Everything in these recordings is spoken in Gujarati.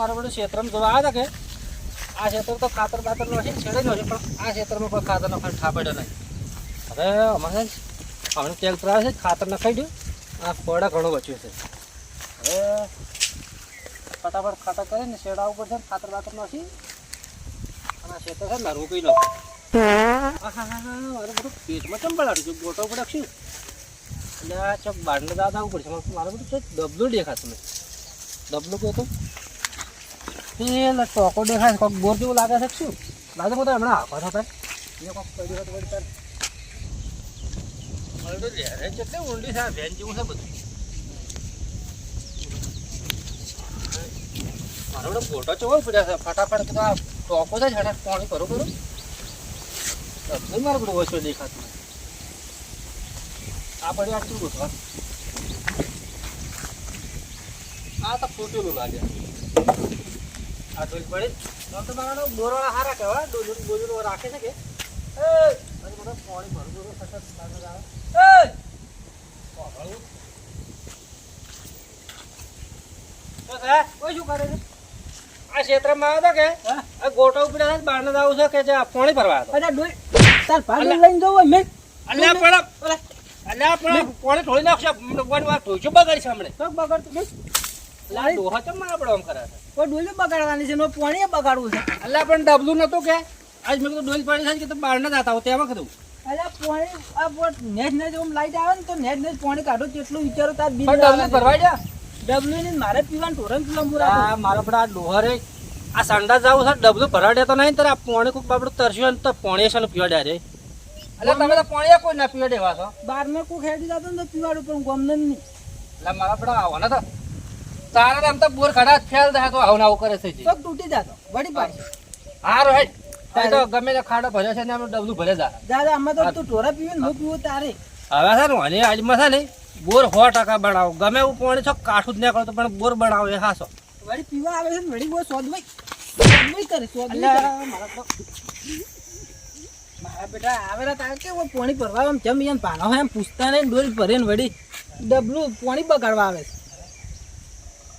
મારા બધું ક્ષેત્રમાં જોવા આવ્યા કે આ ક્ષેત્ર તો ખાતર બાતર નો છે, છેડે જ હોય પણ આ ક્ષેત્રમાં કોઈ ખાતર નો ખાલી ઠાપડ્યો નહીં. હવે અમારે હમણાં ટ્રેક્ટર આવે છે ખાતર નખાઈ દઉં આ ફોડા ઘણું બચ્યું છે. હવે ફટાફટ ખાતર કરીને શેડા ઉપર છે ને ખાતર બાતર નાખી, અને આ ક્ષેત્ર છે ને રોકી લો મારે બધું પેટમાં કેમ પડાડું છે ગોટો ઉપર રાખશું એટલે આ ચોક બારને દાદા આવવું પડશે મારે- બધું છે, ડબલું દેખાતું નહીં ડબલું કહો તો એ ટોકો દેખાય કોક બોર જેવું લાગે છે, શું? લાગે બધા હમણાં આખો થતા એ કોક કર્યું હતું વળી તાર મારે તો લહેરે જ ઊંડી છે વેન જેવું છે બધું. મારો બધો ફોટો ચોવો પડ્યા છે? ફટાફટ તો આ ટોકો છે છાટા પાણી કરું બધું મારે બધું આ પડ્યું આટલું ગોઠવા? આ તો ફૂટેલું લાગે. આ ડોલ પડી. આમ તો મારા બોરવાળા હારા કહેવાય. ડોલ બોલું રાખે છે કે? એ મને પાણી ભરું ભરું સતત લાગે આવે એ પાગળ. તો સાહેબ, કોઈ શું કરે છે? આ ક્ષેત્રમાં આવ્યો કે? આ ગોટો છે બારને જ આવું છે કે જે આ પાણી ભરવા હતો અરે ડોઈ તાર લઈને જવું મેં અલ્યા પણ અલ્યા. પણ પાણી ઢોળી નાખશે. વન વાર ઢોળશું બગાડશે હમણે તો બગાડ તું લા ડોહા ચમ મારા પડો આમ કરે કોઈ ડોલી બગાડવાની છે નો પાણી બગાડવું છે. એટલે પણ ડબલું નતું કે? આજ મેં કીધું ડોલ પાણી થાય કે તો બહાર ના જતા હોય તેમાં કીધું. અરે પાણી આ બોટ નેજ નેજ ઓમ લાઈટ આવે ને તો નેજ નેજ પાણી કાઢો તેટલું વિચારો તાર બિલ ડબલું ભરવા જા ડબલું ને મારે પીવાનું પીવાનું પૂરા આ મારા આ ડોહરે આ સંડા જાવ છે ડબલું ભરાડે તો નહીં તારે આ પાણી કોક બાપડું તરસ્યું ને તો પાણી છે પીવા દે એટલે તમે તો પાણી કોઈ ના પીવા દેવા છો. બાર ને કોઈ હેડી જતો ને તો પીવાડું પણ ગમને નહીં. એટલે મારા પણ આવવાના તો તારા આમ તો બોર ખડા ફેલ થાય તો આવું આવું કરે છે તો તૂટી જાતો વળી પાડશે હારો તારે તો ગમે તે ખાડો ભર્યો છે ને એમનું ડબલું ભરે જા. દાદા અમે તો તું ઢોરા પીવે ને હું પીવું તારે. હવે છે ને અને આજમાં છે ને બોર સો ટકા બનાવો. ગમે એવું પાણી છો કાઠું જ ના કરો તો પણ બોર બનાવો એ હાસો. વળી પીવા આવે છે ને વળી બોર સોદ ભાઈ કરે એટલે મારા બેટા આવેલા તારે કે પાણી ભરવા આમ જમ એમ પાનો એમ પૂછતા નહીં ડોલ ભરે ને વળી ડબલું પાણી બગાડવા આવે છે.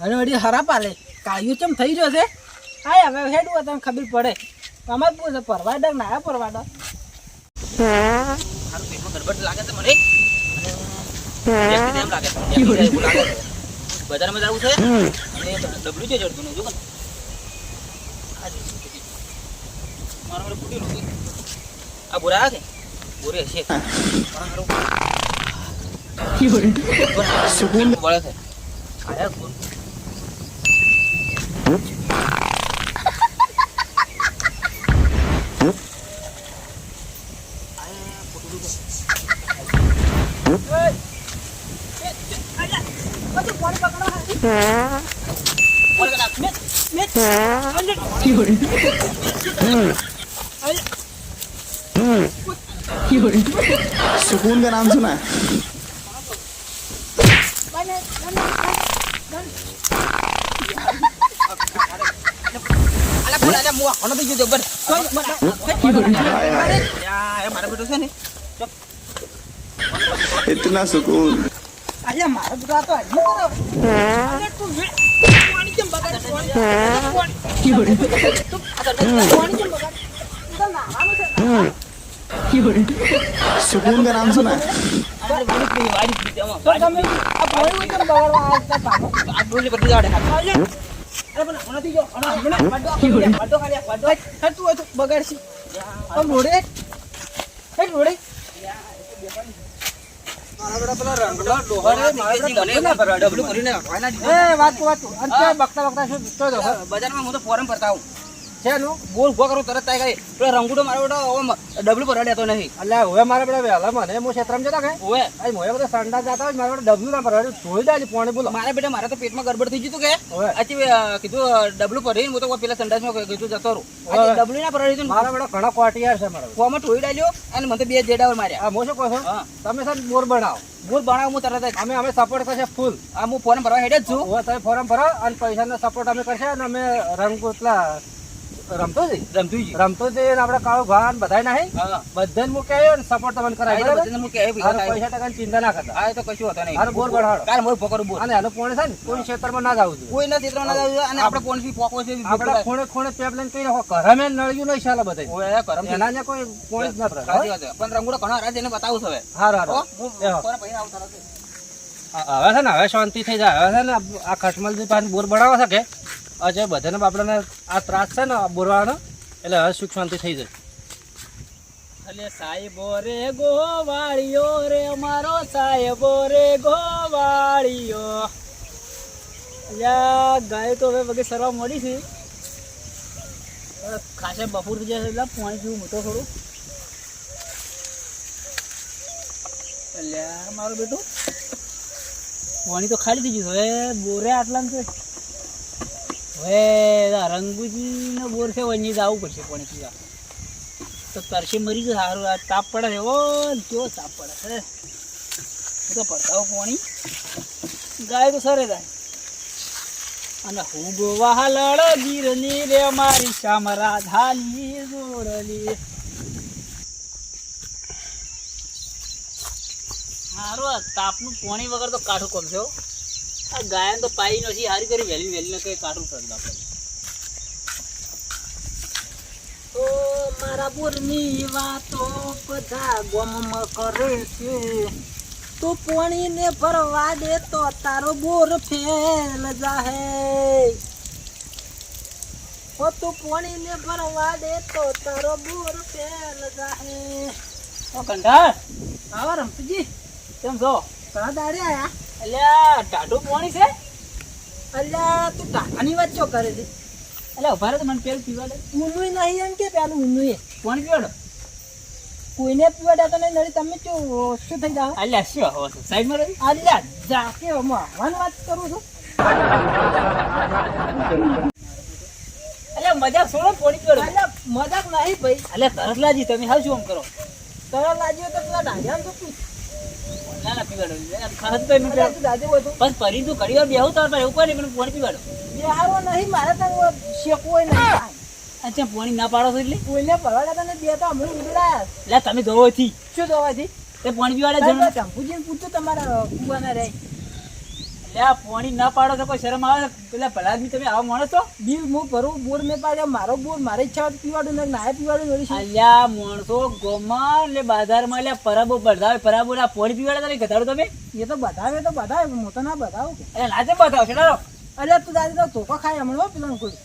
અને વળી હરા પાલે કાયું ચમ થઈ જશે છે? હા હવે હેડું તમને ખબર પડે. અમારે પૂછે પરવાડર ના પરવાડા મારું પેટમાં ગડબડ લાગે છે મને. એમ લાગે છે. બજારમાં જવું છે અને ડબલું છે જડતું જો આ જ. મારા મારે ફૂટેલું છે. આ બોરા બોરે છે. મારા. સુકૂન છે. આયા सुकून का नाम सुना है Alah, pula ada muak. Ono tuh juga ber. Iya, iya. Ya, yang mana putusnya nih? इतना सुकून અલ્યા મારો દીકરા તો હજી કરો અલ્યા તું વે- પાણી કેમ બગાડે પાણી પાણી પાણી કેમ બગાડે તું તો નાવાનું છે सुकून का नाम सुना है આ વાડી પી વાડી પી જાવ તો તમે આ પાણી કેમ બગાડવા આવતા પાછો આ ડોલી બધી જાડે અલ્યા અરે પણ હમણાંથી જો હમણાં હમણાં વાડો ખાલી વાડો ખાલી વાડો હે તું હોય તો બગાડશી આમ રોડે હે રોડે બજારમાં હું તો ફોરમ ફરતા આવું. છે નું બોલ ઊભો કરું તરત તાય કરી. પેલો રંગુડો મારો બેટો ડબલું ભરવા દેતો નહીં. અલ્યા હવે મારા બેટા વહેલા મને હું ક્ષેત્રમાં જતા કઈ? હવે આ મોયા બધા સંડા જતા હોય મારા બેટા ડબલું ના ભરવા જોઈ દાજી પોણે બોલો. મારા બેટા મારા તો પેટમાં ગડબડ થઈ ગયું કે. આથી કીધું ડબલું ભરીને હું તો પેલા સંડાસમાં કીધું જતો રહું. ડબલું ના દીધું મારા બેટા ઘણા કોટિયાર છે મારા કોમ ઠોઈ ડાલ્યો અને મને બે જેડાવર માર્યા. હા મો શું કહો છો? તમે સર બોર બનાવો. બોર બનાવો હું તરત અમે અમે સપોર્ટ કરશે ફૂલ આ હું ફોર્મ ભરવા હેડે જ છું. તમે ફોર્મ ભરો અને પૈસાનો સપોર્ટ અમે કરશે અને અમે રંગ પેલા રમતો જ રમતો જ આપડે કાળો ભાન બધાય નાહી? બધા મૂકે ને સપોર્ટ તમને કરાય. પૈસા ટકા ચિંતા ના કરતા. તો કશું હોતો નહીં. હારું, બોર બળાડો. કાલ મોર પકડું બોર અને એનું પોણે છે ને કોઈ ક્ષેત્રમાં ના જવું કોઈ ના ચિત્ર ના જવું અને આપણે કોણથી પોકો છે આપણે ખૂણે ખૂણે પેપ લઈને કઈ રાખો કરમે નળિયું નહીં ચાલે બધા. ઓય કરમ એના ને કોઈ પોણે જ ના પડે. પણ રંગુડો ઘણો છે, એને બતાવું છે હવે. હારું? હારું. પૈસા આવતા હવે છે ને હવે શાંતિ થઈ જાય. હવે છે ને આ ખટમલજી પાસે બોર બનાવો છે કે? આજે બધાને બાપડાને આ ત્રાસ છે ને બોરવાનો એટલે હવે સુખ શાંતિ થઈ જાય. અલે સાહેબો રે ગોવાળિયો રે, અમારો સાહેબો રે ગોવાળિયો યા ગાય તો હવે વગે સરવા મળી છે. ખાસે બપોર થઈ જશે એટલે પાણી જેવું મોટો થોડું. અલ્યા, મારું બેટું, પાણી તો ખાલી થઈ ગયું હવે બોરે આટલા છે. હવે રંગુજીનો બોર છે વંજી આવવું પડશે પણ પીવા. તો તરસે મરી જશે સારું આ તાપ પડે છે ઓ કેવો તાપ પડે છે. તો પડતાઓ પાણી? ગાય તો સરે ગાય. અને હું ગોવા લડ ગીરની રે, મારી શ્યામ રાધાની જોડલી સારું તાપનું પાણી વગર તો કાઠું કોમ છે. આ ગાયન તો પાઈ નથી હારી કરી વહેલી વહેલી કઈ આપણે ઓ મારા બોરની વાતો બધા ગમ કરે છે. તો પોણીને ભરવા દે તો તારો બોર ફેલ જાહે. હો તું પોણીને ભરવા દે તો તારો બોર ફેલ જાહે. ઓ કંઢાર આવા રમતુજી કેમ છો? ઘણા દાડે આયા? અલ્યા ટાઢું પોણી છે? અલ્યા તું ટાઢાની વાત ચો કરે છે? અલ્યા ઊભા તો મને પેલું પીવાડે. ઊનું નહીં એમ કે પેલું ઊનું એ કોણ પીવાડો? કોઈને પીવાડ્યા તો નહીં નડી તમે ચો શું થઈ જાવ અલ્યા શું હો સાઈડમાં રહી. અલ્યા જાકે હું આવવાની વાત કરું છું. અલ્યા મજાક છોડો પોણી પીવાડો. અલ્યા મજાક નહીં ભાઈ. અલ્યા તરત લાજી તમે હાવ શું આમ કરો? તરત લાજી તો પેલા ડાડિયા તો પી ના ના પીવાડો. ખરત તો એનું દાદુ હતું બસ ફરી તું ઘડી વાર બેહું તાર પર એવું કોઈ નહીં પણ પોણી પીવાડો. બેહારો નહીં મારે તને શેકવું નહીં. અચ્છા પોણી ના પાડો એટલે? કોઈને પરવાડા તને બે તો હમણાં ઉડડાયા એટલે તમે જોવો થી. શું ધોવાથી તે પોણી પીવાડે છે ચંપુજીને પૂછ્યું તમારા કુવાના રે આ પોણી ના પાડો તો કોઈ શરમ આવે? પેલા ભલા આદમી તમે આવો માણસ છો? બિલ હું ભરું બોર મેં પાડે મારો બોર મારી ઈચ્છા હોય તો પીવાડું ને નાય પીવાડું વળી અલ્યા માણસો ગોમાં એટલે બાજારમાં એટલે પરાબો બધાવે પરાબો આ પોણી પીવાડે તમે ઘટાડો તમે? એ તો બતાવે તો બતાવે હું તો ના બતાવું અરે લાજે બતાવો છે અરે તું દાદી તો ધોકો ખાય હમણાં પેલા કોઈ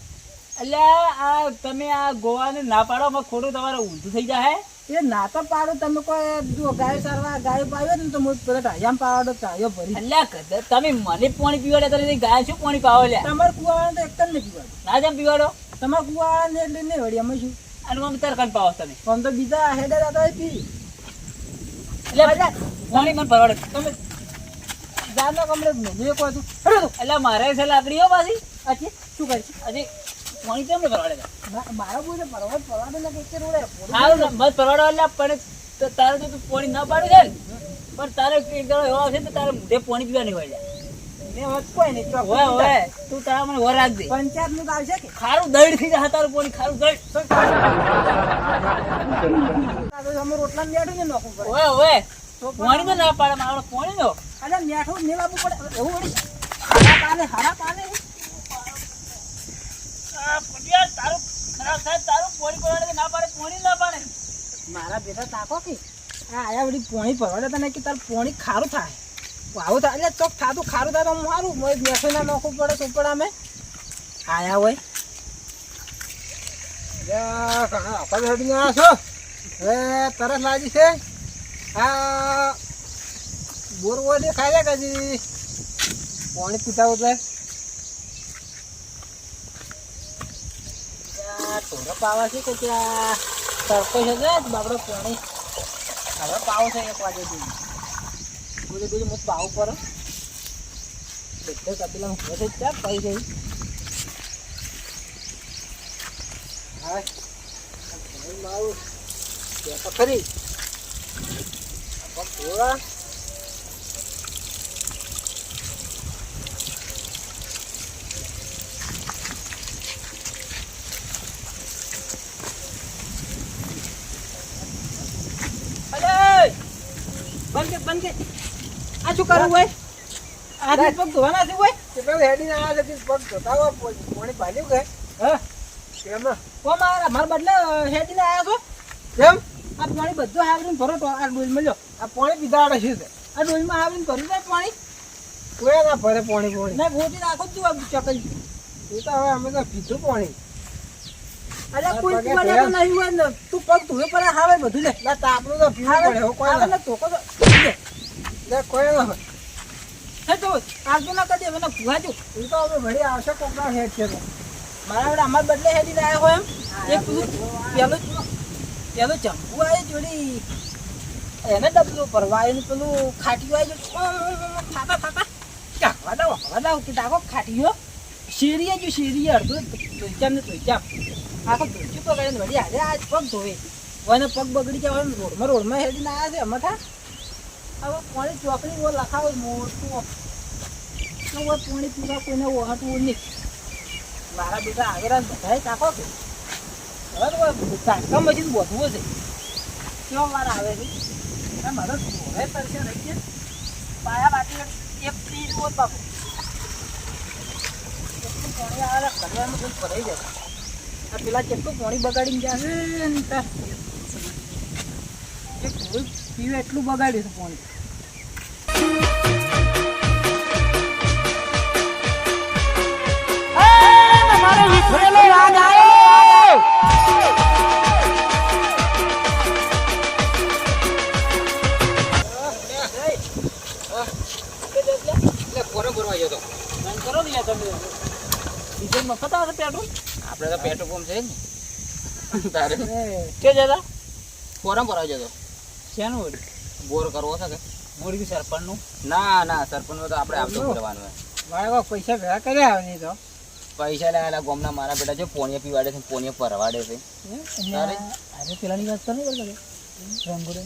અલ્યા આ તમે આ ગોવાને ના પાડો પણ ખોટું તમારે ઊંધું થઈ જાય એ ના તો પાડો તમે કોઈ ગાય સારવા ગાય પાડ્યો ને તો હું પેલા ટાયામ પાવડો ટાયો ભરી. અલ્યા તમે મને પાણી પીવાડે તમે ગાય શું પાણી પાવો લે તમારે કુવાવાળા તો એક જ નહીં પીવાડો. ના જેમ પીવાડો? તમારે કુવાવાળા ને એટલે નહીં વળી અમે શું? અને મમ્મી તાર કાન પાવો તમે? આમ તો બીજા હેડે હતા પી. એટલે પાણી મને પરવાડે તમે જાનો કમરે મેં કહું છું. એટલે મારે છે લાકડીઓ પાછી. અચ્છી શું કરી હજી પાણી કેમ ને પરવાડે મારા બોલે પરવાડ પરવાડે ને કે રોડે સારું ને મત પરવાડો એટલે પણ તારે તો તું પાણી ના પાડે છે પણ તારે એક દાડો એવો આવશે તો તારે મુઢે પાણી પીવા નહીં હોય હોય હોય. તું તારા મને વર રાખજે. પંચાયતનું આવશે કે? ખારું દળ થઈ જાય તારું પાણી ખારું દળ હોય હોય. પાણી તો ના પાડે મારો પાણી નો. અરે મેઠું મેળવવું પડે. એવું વળી હારા પાને હારા પાને. તારું ખરાબ સાહેબ તારું પોણી પરવાડે ના પાડે, પોણી ના પાડે. મારા બેટા તાકો કે? આ આયા વળી પોણી પરવાડે તને કે તારું પોણી ખારું થાય? આવું થાય? એટલે ચોક થાતું ખારું થાય તો હું સારું ના નાખવું પડે ચોપડા મેં આયા હોય તરસ લાગી છે. આ, બોરવો બોર દેખાય છે કજી પાણી પીતા એટલે થોડો પાવા છે કે ત્યાં તડકો છે ને? બાપડો પાણી. હવે પાવો છે એક વાગે જોઈએ બધું બધું મત પાવું પર બધે કપિલા હું છે ત્યાં પડી ગઈ? હા. મારું. ખરી. પૂરા બંધ કે આ શું કરવું હોય? આ પગ ધોવાના છે હોય? કેટલા હેડીને આવ્યા છે પગ ધોતા પાણી પાડ્યું કે? હા. એમાં. કોમ મારા મારા બદલે હેડીને આયા છો? કેમ? આ પાણી બધું આવરીને ભરો તો આ ડોલમાં લ્યો. આ પાણી પીધા છે આ ડોલમાં આવીને ભરી જાય પાણી? કોઈ ના ભરે પાણી પાણી. ના ગોતી નાખો તું આ ચકલ એ તો હવે અમે તો પીધું પાણી. અરે આ કોઈ પગે પીવા નહીં હોય ને. તું પગ ધોવે પર હાવે બધું લે તાપનું તો પીવું પડે કોઈ તો. કોઈ ના હે તો આગળ ના કરી મને ભુવાજો એ તો હવે વળી આવશે કોકના હેડ છે મારા વડે અમાર બદલે હેડી આયા હોય એમ. એક પેલું પેલું ચંપુ આવે જોડી. એને ડબલું ભરવા પેલું ખાટીયું આવી ગયું થાતા થાતા ચાખવા દો હવા દો ખાટીયો શેરીએ જો શેરીએ અડધું ધોઈચામ ને ધોઈચામ આખો ધોઈચું તો કરીને વળી હાલે આજ પગ ધોવે. કોઈને પગ બગડી જાય રોડમાં રોડમાં હેડીને આવ્યા છે અમથા હવે પાણી ચોકડી ઓ લખાવો મોટું તો હવે પાણી પીવા કોઈને ઓહાટવું નહીં. મારા બેટા આગળ બધાય કાકો કે હવે તો કાકા મજીને બોધવું છે. કેવો વાર આવે છે? મારો ઘોડે તરસે રહી છે પાયા બાટી એક ત્રીસ હોત બાપુ. કેટલું પાણી આવે ઘરમાં બધું ભરાઈ જાય. પેલા કેટલું પાણી બગાડીને છે? ને પીવે એટલું બગાડ્યું છે પાણી ગયો તો પેટ્રોલ પંપ છે ને. તારે. કે જતા ફોરમ ભરવા ગયો તો શેનું બોર કરવો છે કે? મોડી સરપંચનું? ના ના સરપંચ તો આપણે આવતો કરવાનું મારા પૈસા ભેગા કર્યા આવે નહીં તો? પૈસા લેવાના ગોમના મારા બેટા છે પોણીએ પીવાડે છે પોણીએ પરવાડે છે? અરે પેલાની વાત કરો ને રંગુડો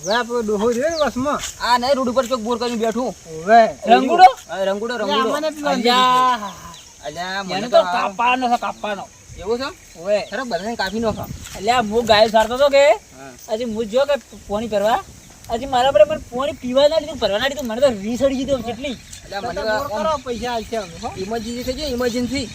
હવે આપણે ડોહો રહ્યો બસમાં આ નહીં રોડ ઉપર ચોક બોર કરીને બેઠું. હવે. રંગુડો રંગુડો રંગુડો અલ્યા અલ્યા મને તો કાપવાનો છે કાપવાનો. એવું છે? ખરે બધાને કાપી નાખો. અલ્યા હું ગાય સારતો તો કે હજી હું જો કે પોણી ભરવા. આજે મારા પર પણ પોણી પીવા ના લીધું ભરવા ના લીધું. મને તો રીસડી દીધું કેટલી અલ્યા મને કરો પૈસા આવશે ઇમરજન્સી થઈ જાય ઇમરજન્સી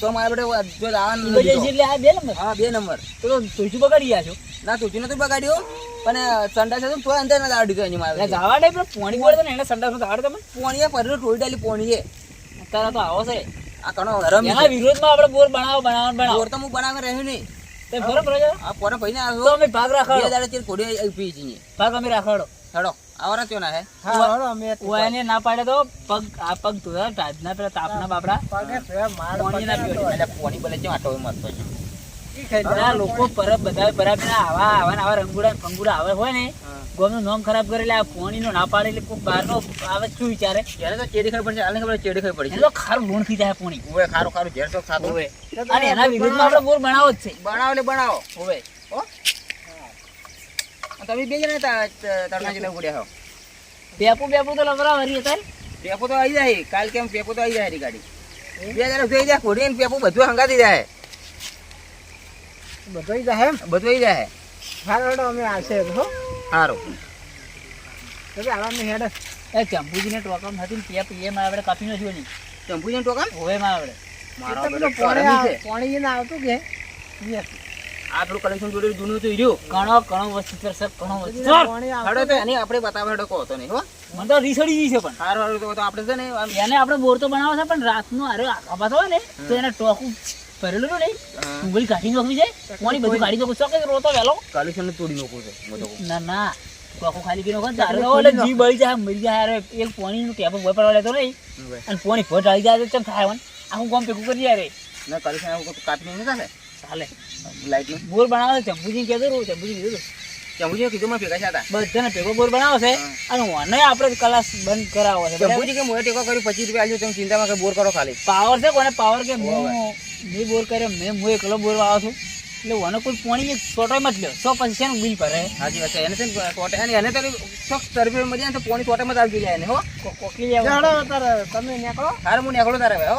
તો મારા બેટા જો ઇમરજન્સી એટલે આ બે નંબર હા બે નંબર તો તુજુ બગાડી ગયા છો ના તુજુ નતું બગાડ્યો પણ સંડાસ હતું તો અંદર ના દાડી ગયો મારે જવા ગાવા પણ પોણી બોલે ને એને સંડાસ આવડે તમને પોણીએ પરેલો ટોળી ડાલી પોણીએ અત્યારે તો આવો છે. આ કણો હરમ એના વિરોધમાં આપણે બોર બનાવો બનાવો બનાવો. બોર તો હું બનાવે રહ્યો નહીં. તે બરોબર છે? આ પોરે ભાઈ ને તો અમે ભાગ બે દાડે ચીર કોડી પી છીએ ભાગ અમે રાખાડો હેડો. આવરા ત્યો ના હે? હા હળો અમે ઓ ના પાડે તો પગ આ પગ ટાજના પેલા તાપના બાપડા. પગે થયા માર પોણી ના પગે એટલે પોણી બોલે છે આટો લે. બધા લોકો પરબ બધા બરાબર આવા આવા આવા રંગુડા ફંગુડા આવે હોય ને ગોમનું નામ ખરાબ કરે એટલે આ પોણી નો ના પાડે એટલે કોઈ બહારનો આવે શું વિચારે? એને તો ચેડી ખાઈ પડશે આને ખબર ચેડી ખાઈ પડી એને ખારું લોણ થઈ જાય પોણી. ઓવે ખારું ખારું ઝેર ચોક ખાતો હોવે. અને એના વિરુદ્ધમાં આપણે બોર બનાવો જ છે. બનાવો એટલે બનાવો. હોવે તમે બે જણા તરણા જિલ્લા ઉડ્યા હો. પેપુ પેપુ તો લવરા વરી હતા પેપો તો આવી જાય. કાલ કેમ પેપો તો આવી જાય એની ગાડી. બે જણા થઈ જાય ને પેપો બધું હંગાતી જાય. બધું જાય એમ? બધું જાય. હારો અમે આવશે હો. સારું તો કે હેડ. એ ચંપુજીને ટોકમ હતી ને પેપ એ માં આપણે કાપી નથી જોઈ ચંપુ જણ હોવે માં આપણે મારો એટલે બેટો પેલું પોણી કરમી આ- છે. પોણી એને આવતું કે? આ પેલું કલેક્શન જોડે જૂનું હતું રહ્યું ઘણો ઘણો વસ્તુ છે ઘણો વસ્તુ. પોણી તો એની આપણે બતાવે હેડો કહો તો નહીં હો. મને તો રીસડી ગઈ છે પણ. સારું સારું તો- તો આપણે છે ને એને આપણે બોર તો બનાવો છે પણ રાતનું અરે આખા હોય ને તો એને ટોકું ભરેલું નહીં. ઉંગલી કાઢી નાખવી જાય કોની બધું કાઢી નાખું ચોકે રોતો વેલો? કલેક્શન તોડી નાખવું છે ના ના. કોકો ખાલી પીનો કોણ તારે ઓલે જી બળી જાય મરી જાય. અરે એક પોણીનું ટેપ ઉપર પડવા લેતો નહીં. અને પોણી ભોટ ઢાળી જાય તો ચમ થાય વન આખું ગોમ પેકું કરી રે. ના કલેક્શન આવું કાપી નહીં ચાલે ચાલે. લાઈટનું? બોર બનાવે છે ચંપુજી કહેતો રહું ચંપુજી કીધું ચંપુજી કીધું મેં ભેગા છે હતા. બધાને ભેગો બોર બનાવે છે. અને મને આપણે કલાસ બંધ કરાવો છે. જંબુજી કે મોએ ટેકો કર્યું પચીસ રૂપિયા આલ્યો તમે ચિંતામાં કે બોર કરો ખાલી. પાવર છે કોને? પાવર કે હું મેં બોર કર્યો મેં હું એકલો બોર વાવો છું. એટલે મને કોઈ પોણી છોટો મત લ્યો. સો પછી શેનું બિલ ભરે. હાજી વાત એને છે ને ટોટે અને એને તો ચોક સર્વે મળી જાય તો પોણી ટોટેમાં જ આવી જાય એને હો. કોકલી આવે. તારે તમે નીકળો. હારે હું નીકળો તારે હવે હો.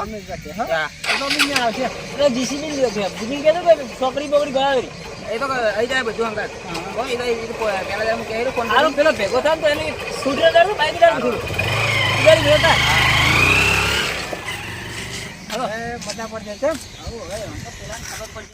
હો. હા. તો અમે આવશે એટલે જીસીબી લ્યો છે. બુકિંગ કે તો છોકરી બોકરી ગયા એ તો આવી જાય બધું અંગાત. પેલા ભેગો થાય તો એની સ્કૂટર દાડું બાઈક દાડું થોડું ઉડાડી દેતા મજા પડી જાય તો ખબર પડશે